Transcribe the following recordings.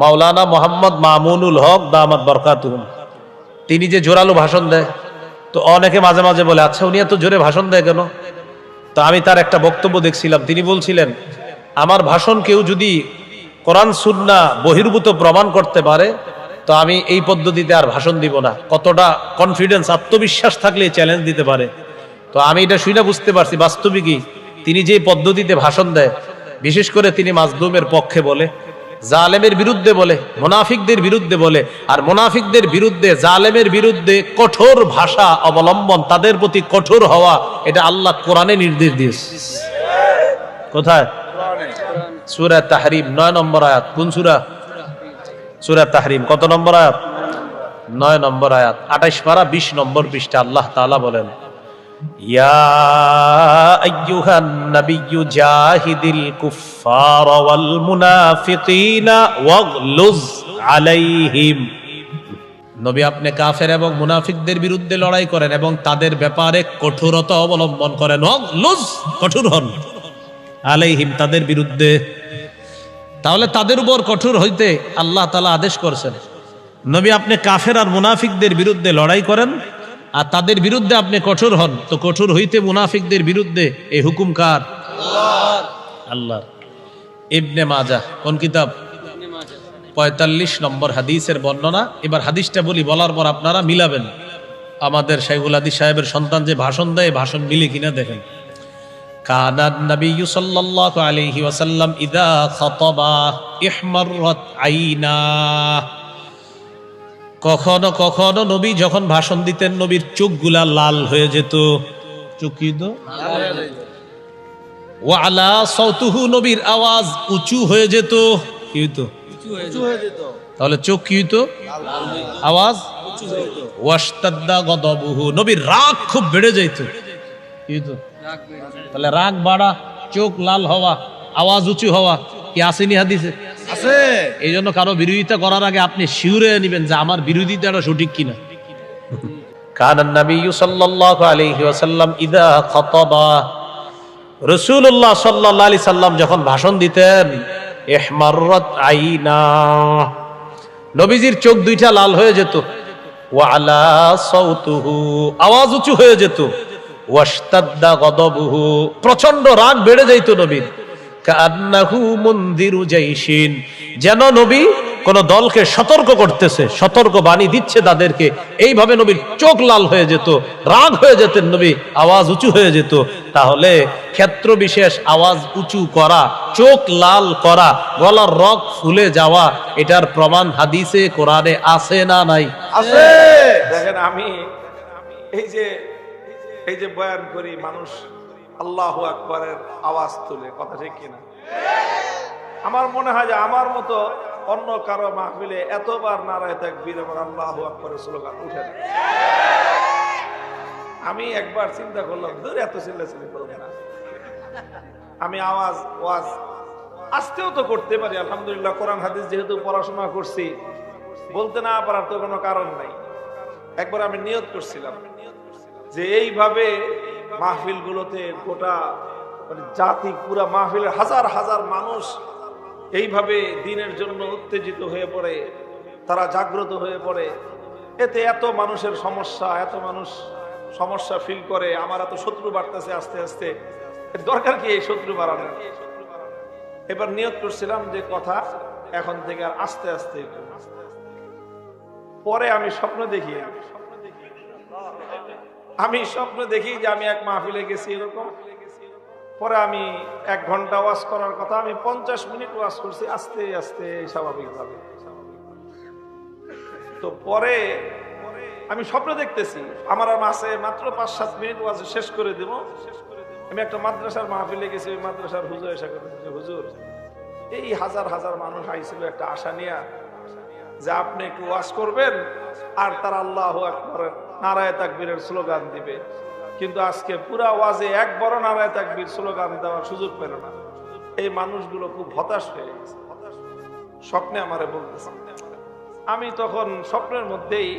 মাওলানা মোহাম্মদ মামুনুল হক দামাত বরকাতুহুম তিনি যে জোরালো ভাষণ দেয়, তো অনেকে মাঝে মাঝে বলে আচ্ছা উনি এত জোরে ভাষণ দেয় কেন? তো আমি তার একটা বক্তব্য দেখছিলাম। তিনি বলছিলেন, আমার ভাষণ কেউ যদি কোরআন, সুন্না বহির্ভূত প্রমাণ করতে পারে, তো আমি এই পদ্ধতিতে আর ভাষণ দিব না। কতটা কনফিডেন্স আত্মবিশ্বাস থাকলে চ্যালেঞ্জ দিতে পারে? তো আমি এটা শুনে বুঝতে পারছি। বাস্তবিকই তিনি যে পদ্ধতিতে ভাষণ দেয়, বিশেষ করে তিনি মাজলুমের পক্ষে বলে জালেমের বিরুদ্ধে বলে, মোনাফিকদের বিরুদ্ধে বলে, আর মোনাফিকদের বিরুদ্ধে, জালেমের বিরুদ্ধে কঠোর ভাষা অবলম্বন, তাদের প্রতি কঠোর হওয়া, এটা আল্লাহ কোরআনে নির্দেশ দিয়েছে। কোথায়? সুরা তাহরিম, নয় নম্বর আয়াত। কোন সুরা? সুরা তাহরিম, কত নম্বর আয়াত? নয় নম্বর আয়াত। আঠাইশ পারা, বিশ নম্বর পৃষ্ঠা আল্লাহ তাআলা বলেন আইয়ুহান নাবিয়্যু জাহিদিল কুফফার ওয়াল মুনাফিকিনা ওয়াগলুজ আলাইহিম নবী আপনি কাফের এবং মুনাফিকদের বিরুদ্ধে লড়াই করেন এবং তাদের ব্যাপারে কঠোরতা অবলম্বন করেন। ওয়াগলুজ, কঠোর হন। আলাইহিম, তাদের বিরুদ্ধে। তাহলে তাদের উপর কঠোর হইতে আল্লাহ তালা আদেশ করছেন। নবী আপনি কাফের আর মুনাফিকদের বিরুদ্ধে লড়াই করেন। আর তাদের বিরুদ্ধে আপনি কঠোর হন। তো কঠোর হইতে মুনাফিকদের বিরুদ্ধে এই হুকুম কার? আল্লাহ। ইবনে মাজা কোন কিতাব? পঁয়তাল্লিশ নম্বর হাদিসের বর্ণনা। এবার হাদিসটা বলি, বলার পর আপনারা মিলাবেন। আমাদের শাইগুল আদি সাহেবের সন্তান যে ভাষণ দেয় ভাষণ মিলে কিনা দেখেন। কানান নবী সাল্লাল্লাহু আলাইহি ওয়াসাল্লাম ইদা খাতাবা ইহমাররাত আইনা। কখনো কখনো নবী যখন ভাষণ দিতেন নবীর চোখগুলা লাল হয়ে যেত। চোখ কি হতো? ওয়ালা সৌতুহু নবীর আওয়াজ উঁচু হয়ে যেত। কি হইতো? তাহলে চোখ কি হইতো? আওয়াজ? ওয়াস্তাদ্দা গদবুহু নবীর রাগ খুব বেড়ে যাইত। কি হইতো? তাহলে রাগ বাড়া চোখ লাল হওয়া আওয়াজ উঁচু হওয়া কি আসেনি হাদিসে? আছে। এই জন্য কারও বিরোধিতা করার আগে আপনি শিউরে নেবেন যে আমার বিরোধিতাটা সঠিক কিনা। কান নবী সাল্লাল্লাহু আলাইহি ওয়াসাল্লাম ইদা খাতাবা। রাসূলুল্লাহ সাল্লাল্লাহু আলাইহি সাল্লাম যখন ভাষণ দিতেন ইহমাররাত আইনা। নবীজির চোখ দুইটা লাল হয়ে যেত। ওয়া আলা সাউতুহু আওয়াজ উঁচু হয়ে যেত। ওয়াশতাদ্দা গদবুহু প্রচণ্ড রাগ বেড়ে যাইত নবীর। যেন নবী কোন দলকে সতর্ক করতেছে, সতর্ক বাণী দিচ্ছে তাদেরকে। এইভাবে নবীর চোখ লাল হয়ে যেত, রাগ হয়ে যেতেন নবী, আওয়াজ উঁচু হয়ে যেত। তাহলে ক্ষেত্র বিশেষ আওয়াজ উঁচু করা, চোখ লাল করা, গলার রক ফুলে যাওয়া, এটার প্রমাণ হাদিসে, কোরআনে আছে না নাই? আছে। দেখেন আমি এই যে এই যে বয়ান করি, মানুষ আল্লাহ আকবরের আওয়াজ তুলে, কথা ঠিক কিনা? আমার মনে হয় যে আমার মতো অন্য কারও মাহফিলে এতবার নারায় তাকবীর এবং আল্লাহ আকবরের স্লোগান উঠে আমি একবার চিন্তা করলাম দূর এত চিল্লাচিল্লি করবে না। আমি আওয়াজ, ওয়াজ আসতেও তো করতে পারি, আলহামদুলিল্লাহ, কোরআন, হাদিস যেহেতু পড়াশোনা করছি, বলতে না পারার তো কোনো কারণ নাই। একবার আমি নিয়ত করছিলাম যে এইভাবে মাহফিল গুলোতে গোটা মানে জাতি পুরা মাহফিলের হাজার হাজার মানুষ এইভাবে দিনের জন্য উত্তেজিত হয়ে পড়ে, তারা জাগ্রত হয়ে পড়ে। এতে এত মানুষের সমস্যা, এত মানুষ সমস্যা ফিল করে, আমার এত শত্রু বাড়তেছে আস্তে আস্তে। দরকার কি এই শত্রু বাড়ানোর? এবার নিয়ত করছিলাম যে কথা, এখন থেকে আর আস্তে আস্তে পরে আমি স্বপ্ন দেখি। আমি স্বপ্ন দেখি যে আমি এক মাহফিলে গেছি এরকম। পরে আমি এক ঘণ্টা ওয়াজ করার কথা, আমি পঞ্চাশ মিনিট ওয়াজ করছি, আস্তে আস্তে স্বাভাবিকভাবে। তো পরে আমি স্বপ্ন দেখতেছি, আমার মাসে মাত্র পাঁচ, সাত মিনিট ওয়াজ শেষ করে দেব। আমি একটা মাদ্রাসার মাহফিলে গেছি, ওই মাদ্রাসার হুজুর এসে করে হুজুর, এই হাজার হাজার মানুষ আইছিল একটা আশা নিয়ে যে আপনি একটু ওয়াজ করবেন, আর তার আল্লাহ আকবর। নারায় তাকবীরের স্লোগান দিবে। কিন্তু আজকে পুরা ওয়াজে এক বড় নারায় তাকবীর স্লোগান দেওয়ার সুযোগ পেল না। এই মানুষগুলো খুব হতাশ হয়ে গেছে। স্বপ্নে আমারে বলতেছে। আমি তখন স্বপ্নের মধ্যেই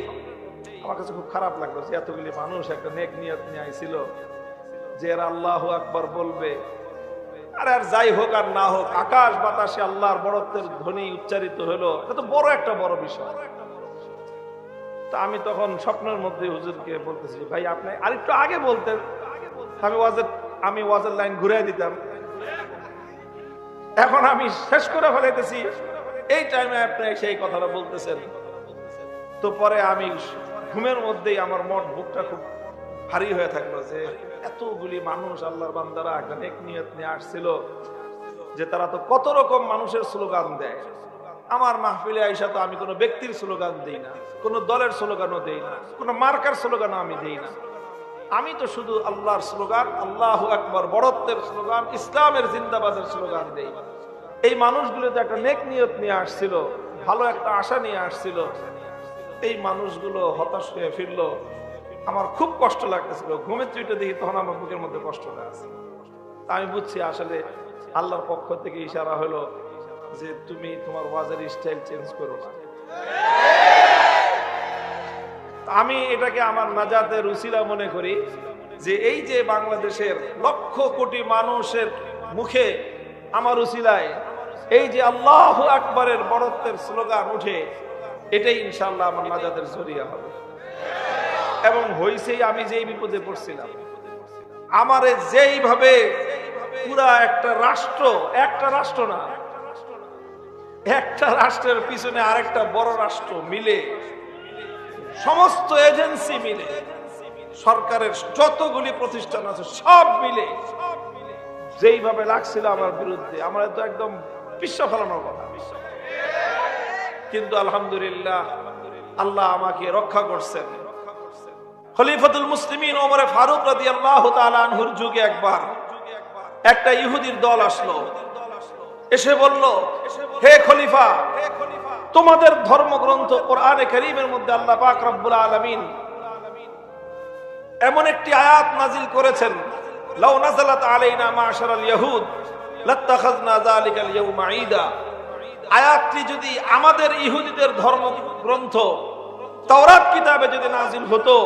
আমার কাছে খুব খারাপ লাগল যে এতগুলি মানুষ একটা নেক নিয়ত নিয়ে আইছিল যে এরা আল্লাহ আকবর বলবে। আর আর যাই হোক আর না হোক, আকাশ বাতাসে আল্লাহর বড়ত্বের ধ্বনি উচ্চারিত হলো। এটা তো বড় একটা বড় বিষয়। তা আমি তখন স্বপ্নের মধ্যে হুজুরকে বলতেছি, ভাই, আপনি আরেকটু আগে বলতেন। আমি ওয়াজের আমি ওয়াজের লাইন ঘুরে দিতাম। এখন আমি শেষ করে ফেলাইতেছি। এই টাইমে আপনি সেই কথাটা বলতেছেন। তো পরে আমি ঘুমের মধ্যেই আমার মঠ বুকটা খুব ভারী হয়ে থাকল যে এতগুলি মানুষ আল্লাহর বান্দারা নেক নিয়ত নিয়ে আসছিল যে তারা তো কত রকম মানুষের স্লোগান দেয়। আমার মাহফিলে আইসা তো আমি কোনো ব্যক্তির স্লোগান দেই না, কোনো দলের স্লোগানও দেই না, কোনো মার্কার স্লোগানও আমি দেই না। আমি তো শুধু আল্লাহর স্লোগান, আল্লাহ একবার বড়ত্বের স্লোগান, ইসলামের জিন্দাবাদের স্লোগান দেই। এই মানুষগুলো তো একটা নেক নিয়ত নিয়ে আসছিল, ভালো একটা আশা নিয়ে আসছিল। এই মানুষগুলো হতাশ হয়ে ফিরলো। আমার খুব কষ্ট লাগতেছিল। ঘুমের চুইটা দেখি তখন আমার বুকের মধ্যে কষ্টটা আছে আমি বুঝছি আসলে আল্লাহর পক্ষ থেকে ইশারা হলো যে তুমি তোমার ওয়াজের স্টাইল চেঞ্জ করো না। আমি এটাকে আমার নাজাতের রুচিরা মনে করি যে এই যে বাংলাদেশের লক্ষ কোটি মানুষের মুখে আমার উসিলায় এই যে আল্লাহ আকবরের বড়ত্বের স্লোগান উঠে, এটাই ইনশাল্লাহ আমার নাজাতের জরিয়া হবে। এবং হইছেই আমি যেই বিপদে পড়ছিলাম। আমারে যেইভাবে পুরা একটা রাষ্ট্র একটা রাষ্ট্র না একটা রাষ্ট্রের পিছনে আরেকটা বড় রাষ্ট্র মিলে, সমস্ত এজেন্সি মিলে, সরকারের যতগুলি প্রতিষ্ঠান আছে সব মিলে, যেইভাবে লাগছিল আমার বিরুদ্ধে, আমার তো একদম বিশ্ব ফেলানোর কথা। কিন্তু আলহামদুলিল্লাহ, আল্লাহ আমাকে রক্ষা করছেন। খলিফাতুল মুসলিমিন ওমরে ফারুক রাদিয়াল্লাহু তাআলা আনহুর যুগে একবার একটা ইহুদির দল আসলো। এসে বলল, হে খলিফা, তোমাদের ধর্মগ্রন্থ কোরআনে কারীমের মধ্যে আল্লাহ পাক রব্বুল আলামিন এমন একটি আয়াত নাজিল করেছেন, লাউ নাযালাত আলাইনা মাশারাল ইয়াহুদ, লাত্তাখাযনা যালিকাল ইয়াউমা ঈদা। আয়াতটি যদি আমাদের ইহুদিদের ধর্মগ্রন্থ, তাওরাত কিতাবে যদি নাজিল হতো,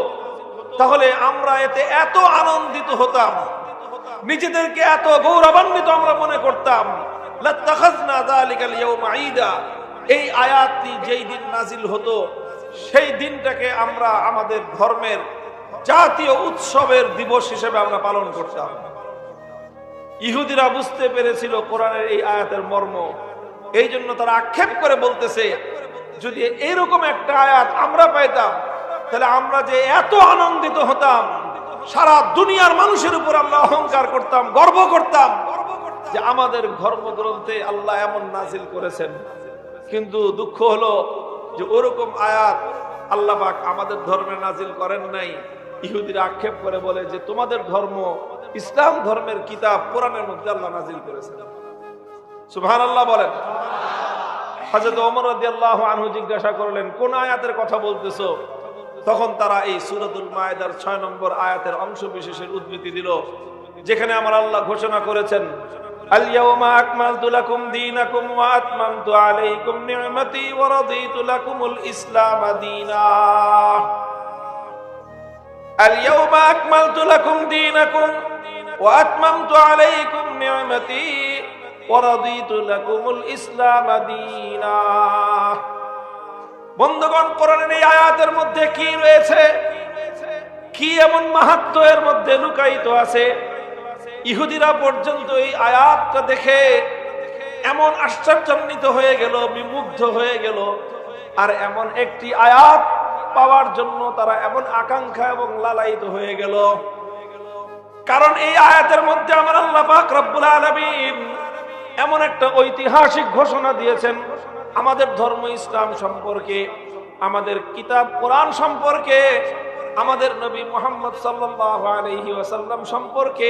তাহলে আমরা এতে এত আনন্দিত হতাম, নিজেদেরকে এত গৌরবান্বিত আমরা মনে করতাম। এই আয়াতটি যেই দিন নাজিল হতো, সেই দিনটাকে আমরা আমাদের ধর্মের জাতীয় উৎসবের দিবস হিসেবে আমরা পালন করতাম। ইহুদিরা বুঝতে পেরেছিল কোরআনের এই আয়াতের মর্ম। এই জন্য তারা আক্ষেপ করে বলতেছে, যদি এরকম একটা আয়াত আমরা পাইতাম, তাহলে আমরা যে এত আনন্দিত হতাম, সারা দুনিয়ার মানুষের উপর আমরা অহংকার করতাম, গর্ব করতাম। যে আমাদের ধর্মগ্রন্থে আল্লাহ এমন নাজিল করেছেন। কিন্তু দুঃখ হলো যে ওরকম আয়াত আল্লাহ পাক আমাদের ধর্মে নাজিল করেন নাই। ইহুদিরা আক্ষেপ করে বলে যে তোমাদের ধর্ম ইসলাম ধর্মের কিতাব কোরআনের মধ্যে আল্লাহ নাজিল করেছেন। সুবহান আল্লাহ বলেন। হাজরত ওমর আল্লাহ আনহু জিজ্ঞাসা করলেন, কোন আয়াতের কথা বলতেছো? তখন তারা এই সুরতুল মায়েদার ছয় নম্বর আয়াতের অংশ বিশেষের উদ্ধৃতি দিল, যেখানে আমার আল্লাহ ঘোষণা করেছেন اليوم أكملت لكم دينكم وأتممت عليكم نعمتي ورضيت لكم الإسلام دينا اليوم أكملت لكم دينكم وأتممت عليكم نعمتي ورضيت لكم الإسلام دينا বন্ধুগণ কোরআনের এই আয়াতের মধ্যে কি রয়েছে কি এমন মাহাত্ম এর মধ্যে লুকায়িত আছে ইহুদিরা পর্যন্ত এই আয়াতটা দেখে এমন আশ্চর্যান্বিত হয়ে গেল, বিমুগ্ধ হয়ে গেল। আর এমন একটি আয়াত পাওয়ার জন্য তারা এমন আকাঙ্ক্ষা এবং লালায়িত হয়ে গেল। কারণ এই আয়াতের মধ্যে আমার আল্লাহ পাক রব্বুল আলামিন এমন একটা ঐতিহাসিক ঘোষণা দিয়েছেন, আমাদের ধর্ম ইসলাম সম্পর্কে, আমাদের কিতাব কোরআন সম্পর্কে আমাদের নবী মোহাম্মদ ওয়াসাল্লাম সম্পর্কে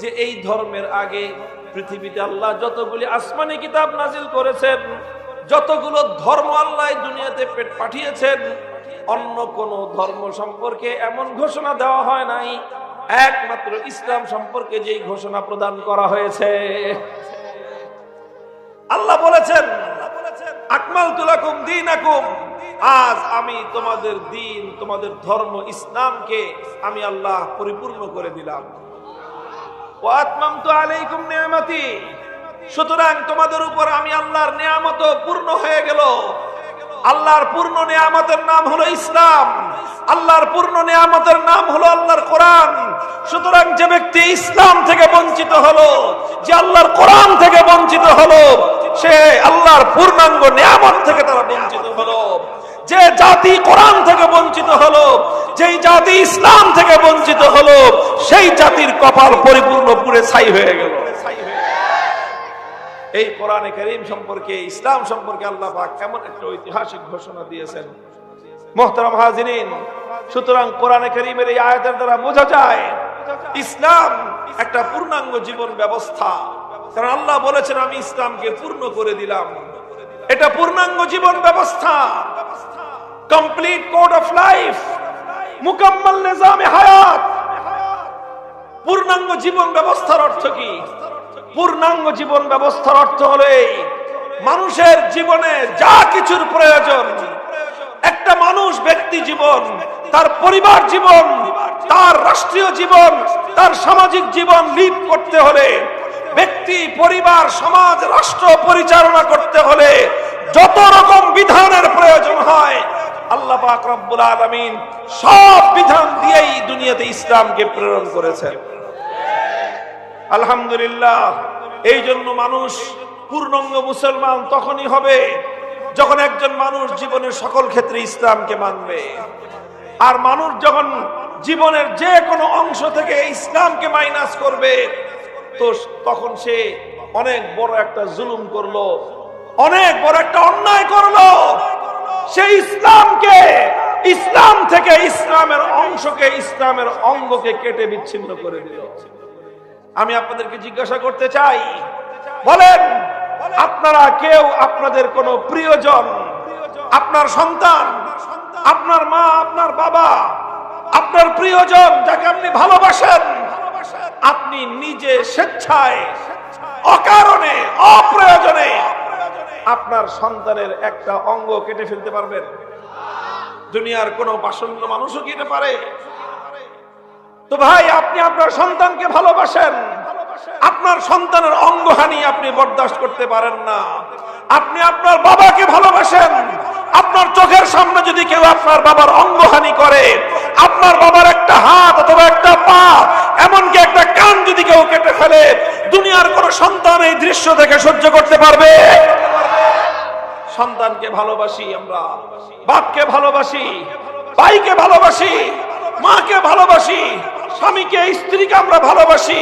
যে এই ধর্মের আগে পৃথিবীতে আল্লাহ যতগুলি আসমানি কিতাব নাজিল করেছেন, যতগুলো ধর্ম আল্লাহ দুনিয়াতে পেট পাঠিয়েছেন, অন্য কোন ধর্ম সম্পর্কে এমন ঘোষণা দেওয়া হয় নাই। একমাত্র ইসলাম সম্পর্কে যেই ঘোষণা প্রদান করা হয়েছে। আল্লাহ বলেছেন আকমাল তুলাকুম দিন আজ আমি তোমাদের দিন, তোমাদের ধর্ম, ইসলামকে আমি আল্লাহ পরিপূর্ণ করে দিলাম। ও আত্মাম তো আলাইকুম নিয়ামতি। সুতরাং তোমাদের উপর আমি আল্লাহর নিয়ামত পূর্ণ হয়ে গেল। আল্লাহর পূর্ণ নিয়ামতের নাম হলো ইসলাম। আল্লাহর পূর্ণ নিয়ামতের নাম হলো আল্লাহর কোরআন। সুতরাং যে ব্যক্তি ইসলাম থেকে বঞ্চিত হলো, যে আল্লাহর কোরআন থেকে বঞ্চিত হলো, সে আল্লাহর পূর্ণাঙ্গ নিয়ামত থেকে তারা বঞ্চিত হলো। যে জাতি কোরআন থেকে বঞ্চিত হলো, যেই জাতি ইসলাম থেকে বঞ্চিত হলো, সেই জাতির কপাল পরিপূর্ণ পুরে ছাই হয়ে গেল। এই কোরআনে করিম সম্পর্কে, ইসলাম সম্পর্কে আল্লাহ পাক কেমন একটা ঐতিহাসিক ঘোষণা দিয়েছেন। মোহতারাম হাজিরিন, সুতরাং কোরআনে করিমের এই আয়াতের দ্বারা বোঝা যায়, ইসলাম একটা পূর্ণাঙ্গ জীবন ব্যবস্থা। কারণ আল্লাহ বলেছেন, আমি ইসলামকে পূর্ণ করে দিলাম। এটা পূর্ণাঙ্গ জীবন ব্যবস্থা। কমপ্লিট কোড অফ লাইফ মুকাম্মাল নিজামে হায়াত। পূর্ণাঙ্গ জীবন ব্যবস্থার অর্থ কি? পূর্ণাঙ্গ জীবন ব্যবস্থার অর্থ হলো মানুষের জীবনে যা কিছুর প্রয়োজন একটা মানুষ ব্যক্তি জীবন, তার পরিবার জীবন, তার রাষ্ট্রীয় জীবন, তার সামাজিক জীবন লিড করতে হলে, ব্যক্তি, পরিবার, সমাজ, রাষ্ট্র পরিচালনা করতে হলে যত রকম বিধানের প্রয়োজন হয়, আল্লাহ পাক রব্বুল আলামিন সব বিধান দিয়েই দুনিয়াতে ইসলামকে প্রেরণ করেছেন। আলহামদুলিল্লাহ এই জন্য মানুষ পূর্ণাঙ্গ মুসলমান তখনই হবে যখন একজন মানুষ জীবনের সকল ক্ষেত্রে ইসলামকে মানবে, আর মানুষ যখন জীবনের যে কোনো অংশ থেকে ইসলামকে মাইনাস করবে, তো তখন সে অনেক বড় একটা জুলুম করল, অনেক বড় একটা অন্যায় করল। সে ইসলামকে, ইসলাম থেকে ইসলামের অংশকে, ইসলামের অঙ্গকে কেটে বিচ্ছিন্ন করে দিল। আমি আপনাদেরকে জিজ্ঞাসা করতে চাই, বলেন আপনারা কেউ আপনাদের কোন প্রিয়জন, আপনার সন্তান, আপনার মা, আপনার বাবা, আপনার প্রিয়জন যাকে আপনি ভালোবাসেন, আপনি নিজে স্বেচ্ছায়, অকারণে, অপ্রয়োজনে আপনার সন্তানের একটা অঙ্গ কেটে ফেলতে পারবেন। দুনিয়ার কোন পাষণ্ড মানুষও কেটে পারে? তো ভাই, আপনি আপনার সন্তানকে ভালোবাসেন আপনার সন্তানের অঙ্গহানি আপনি বরদাস্ত করতে পারেন না। আপনি আপনার বাবাকে ভালোবাসেন। আপনার চোখের সামনে যদি কেউ আপনার বাবার অঙ্গহানি করে, আপনার বাবার একটা হাত অথবা একটা পা, এমনকি একটা কান যদি কেউ কেটে ফেলে, দুনিয়ার কোন সন্তান এই দৃশ্য থেকে সহ্য করতে পারবে? সন্তানকে ভালোবাসি আমরা, বাপকে ভালোবাসি, ভাইকে ভালোবাসি, মাকে ভালোবাসি, স্বামীকে, স্ত্রীকে আমরা ভালোবাসি।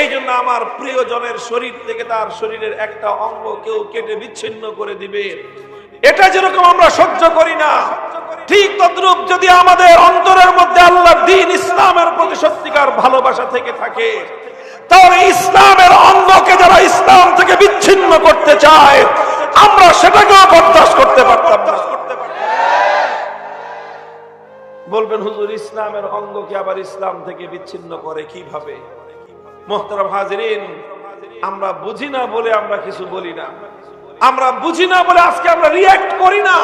এই জন্য আমার প্রিয়জনের শরীর থেকে তার শরীরের একটা অঙ্গ কেউ কেটে বিচ্ছিন্ন করে দিবে। এটা যেরকম আমরা সহ্য করি না, ঠিক তদ্রুপ যদি আমাদের অন্তরের মধ্যে আল্লাহ দিন ইসলামের প্রতি সত্যিকার ভালোবাসা থেকে থাকে, তাহলে ইসলামের অঙ্গকে যারা ইসলাম থেকে বিচ্ছিন্ন করতে চায়, আমরা সেটাকেও বরদাস্ত করতে পারতাম বলবেন, হুজুর, ইসলামের অঙ্গকে আবার ইসলাম থেকে বিচ্ছিন্ন করে কীভাবে? মোহতারাম হাজিরিন, আমরা বুঝি না বলে আমরা কিছু বলি না। আমরা বুঝি না বলে আজকে আমরা রিয়াক্ট করি না।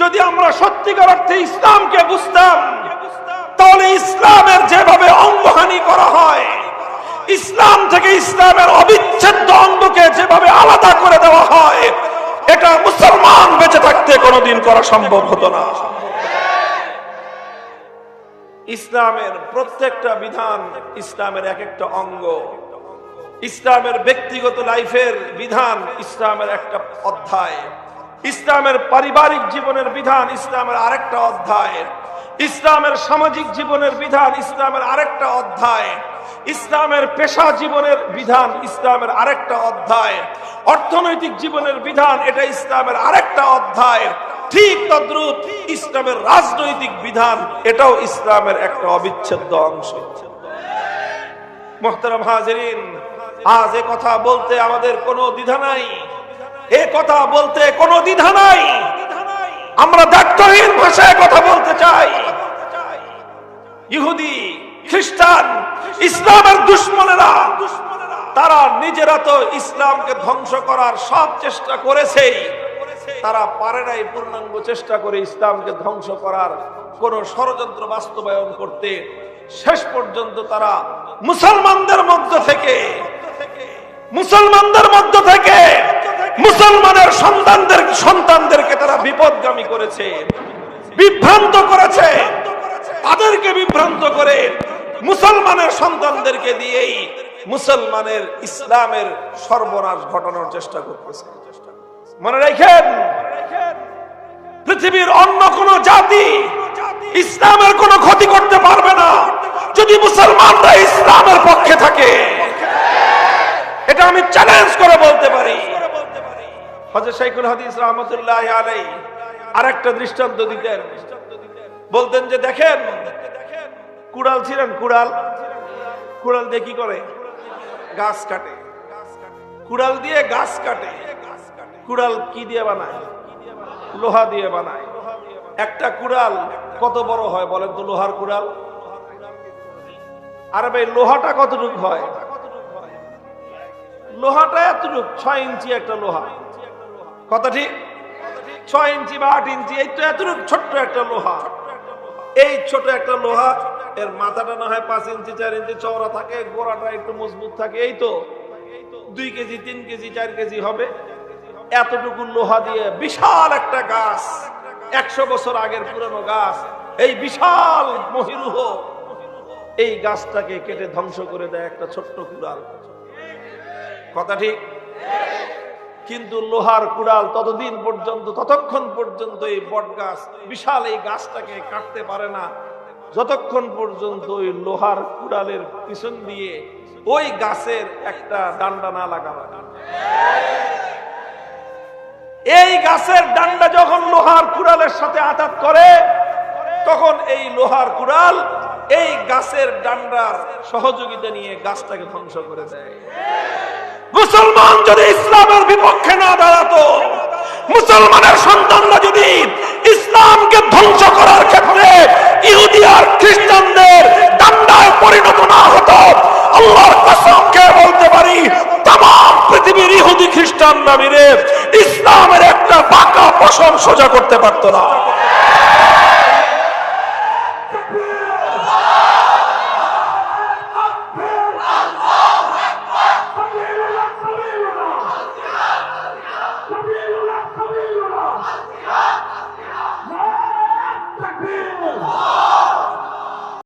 যদি আমরা সত্যিকার অর্থে ইসলামকে বুঝতাম, তাহলে ইসলামের যেভাবে অঙ্গহানি করা হয়, ইসলাম থেকে ইসলামের অবিচ্ছেদ্য অঙ্গকে যেভাবে আলাদা করে দেওয়া হয়, এটা মুসলমান বেঁচে থাকতে কোনোদিন করা সম্ভব হতো না। ইসলামের প্রত্যেকটা বিধান ইসলামের এক একটা অঙ্গ। ইসলামের ব্যক্তিগত লাইফের বিধান ইসলামের একটা অধ্যায়। ইসলামের পারিবারিক জীবনের বিধান ইসলামের আরেকটা অধ্যায়। ইসলামের সামাজিক জীবনের বিধান ইসলামের আরেকটা অধ্যায়। ইসলামের পেশা জীবনের বিধান ইসলামের আরেকটা অধ্যায়। অর্থনৈতিক জীবনের বিধান এটা ইসলামের আরেকটা অধ্যায়। ঠিক তদ্রুপ ইসলামের রাজনৈতিক বিধান, এটাও ইসলামের একটা অবিচ্ছেদ্য অংশ। মোহতারাম হাজরিন, আজ এ কথা বলতে আমাদের কোনো দ্বিধা নাই। এ কথা বলতে কোনো দ্বিধা নাই। আমরা দায়িত্বহীন ভাষায় কথা বলতে চাই। ইহুদি, খ্রিস্টান, ইসলামের দুশ্মনেরা, তারা নিজেরা তো ইসলামকে ধ্বংস করার সব চেষ্টা করেছেই। তারা পারে নাই পূর্ণাঙ্গ চেষ্টা করে ইসলামকে ধ্বংস করার কোন ষড়যন্ত্র বাস্তবায়ন করতে। শেষ পর্যন্ত তারা মুসলমানদের মধ্য থেকে, মুসলমানদের মধ্য থেকে, মুসলমানের সন্তানদের, সন্তানদেরকে তারা বিপদগামী করেছে, বিভ্রান্ত করেছে। তাদেরকে বিভ্রান্ত করে মুসলমানের সন্তানদেরকে দিয়েই মুসলমানের ইসলামের সর্বনাশ ঘটানোর চেষ্টা করতেছে। মনে রাখেন, পৃথিবীর অন্য কোন জাতি ইসলামের কোনো ক্ষতি করতে পারবে না। যদি মুসলমানরা ইসলামের পক্ষে থাকে, এটা আমি চ্যালেঞ্জ করে বলতে পারি। কুড়াল দিয়ে গাছ কাটে। কুড়াল কি দিয়ে বানায়? লোহা দিয়ে বানায়। একটা কুড়াল কত বড় হয় বলেন তো লোহার কুড়াল? আরে ভাই, লোহাটা কতটুকু হয়? লোহাটা এতটুক, ছয় ইঞ্চি একটা লোহা। কথা ঠিক? ছয় ইঞ্চি বা আট ইঞ্চি, এই তো এতটুক ছোট্ট একটা লোহা। এই ছোট একটা লোহা, এর মাথাটা না হয় পাঁচ ইঞ্চি, চার ইঞ্চি, চওড়া থাকে, গোড়াটা একটু মজবুত থাকে, এই তো। দুই কেজি, তিন কেজি, চার কেজি হবে। এতটুকু লোহা দিয়ে বিশাল একটা গাছ, একশো বছর আগের পুরনো গাছ, এই বিশাল মহিরুহ, এই গাছটাকে কেটে ধ্বংস করে দেয় একটা ছোট্ট কুড়াল। কথা ঠিক? কিন্তু লোহার কুড়াল ততদিন পর্যন্ত, ততক্ষণ পর্যন্ত এই বট গাছ, বিশাল এই গাছটাকে কাটতে পারে না। যতক্ষণ পর্যন্ত ওই লোহার কুড়ালের পিছন দিয়ে ওই গাছের একটা ডান্ডা না লাগানো। এই গাছের ডান্ডা যখন লোহার কুড়ালের সাথে আঘাত করে, তখন এই লোহার কুড়াল এই গাছের ডান্ডার সহযোগিতা নিয়ে গাছটাকে ধ্বংস করে দেয়। মুসলমান যদি ইসলামের বিপক্ষে না দাঁড়াতো, মুসলমানের সন্তানরা যদি ইসলামকে ধ্বংস করার ক্ষেত্রে ইহুদি আর খ্রিস্টানদের ডান্ডায় পরিণত না হতো আল্লাহর কসমকে বলতে পারি তাম পৃথিবীর ইহুদি খ্রিস্টান নামিরে ইসলামের একটা বাঁকা পশম সোজা করতে পারতো না।